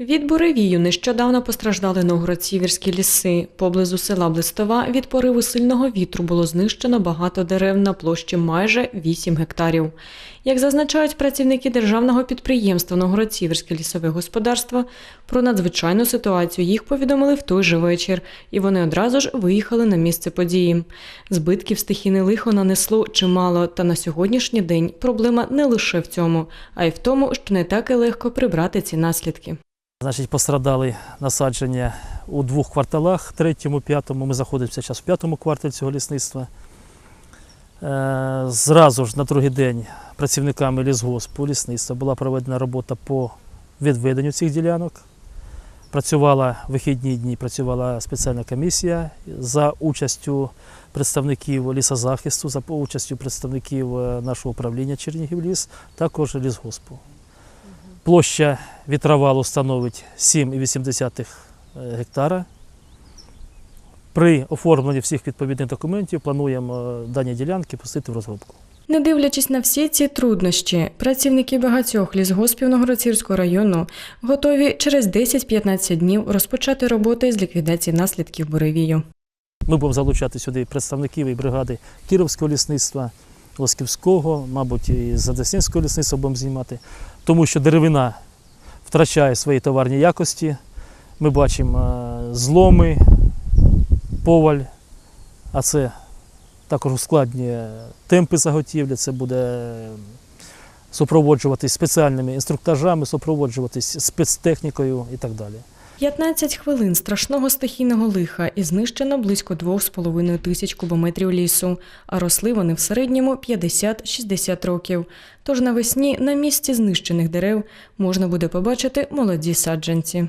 Від буревію нещодавно постраждали новгород-сіверські ліси. Поблизу села Блистова від пориву сильного вітру було знищено багато дерев на площі майже 8 гектарів. Як зазначають працівники державного підприємства Новгород-Сіверське лісове господарство, про надзвичайну ситуацію їх повідомили в той же вечір, і вони одразу ж виїхали на місце події. Збитків стихійне лихо нанесло чимало, та на сьогоднішній день проблема не лише в цьому, а й в тому, що не так і легко прибрати ці наслідки. Значить, пострадали насадження у двох кварталах, третьому, п'ятому. Ми знаходимося зараз в п'ятому кварталі цього лісництва. Е, Зразу ж на другий день працівниками лісгоспу лісництва була проведена робота по відведенню цих ділянок. Працювала вихідні дні, працювала спеціальна комісія за участю представників лісозахисту, за участю представників е, нашого управління Чернігівліс, також лісгоспу. Площа вітровалу становить 7,8 гектара. При оформленні всіх відповідних документів плануємо е, дані ділянки пустити в розробку. Не дивлячись на всі ці труднощі, працівники багатьох лісгоспів Новгородцівського району готові через 10-15 днів розпочати роботи з ліквідації наслідків буревію. Ми будемо залучати сюди представників і бригади Кіровського лісництва, Лосківського, мабуть, і Задеснянського лісництва будемо знімати, тому що деревина втрачає свої товарні якості. Ми бачимо е, зломи, поваль, а це також ускладнює темпи заготівлі, це буде супроводжуватись спеціальними інструктажами, супроводжуватись спецтехнікою і так далі. 15 хвилин страшного стихійного лиха і знищено близько 2,5 тисяч кубометрів лісу, а росли вони в середньому 50-60 років. Тож навесні на місці знищених дерев можна буде побачити молоді саджанці.